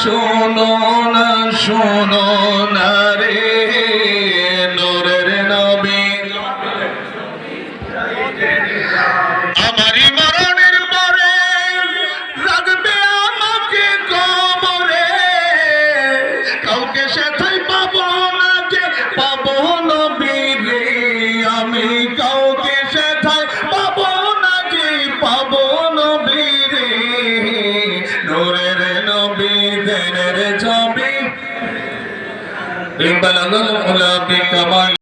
শোনো না শোনো না রে, নূরের নবী। আমারই মরণের পরে রাখবে আমাকে কবরে। কাউকে সাথে দেনের ছবি بلغ العلا بكمال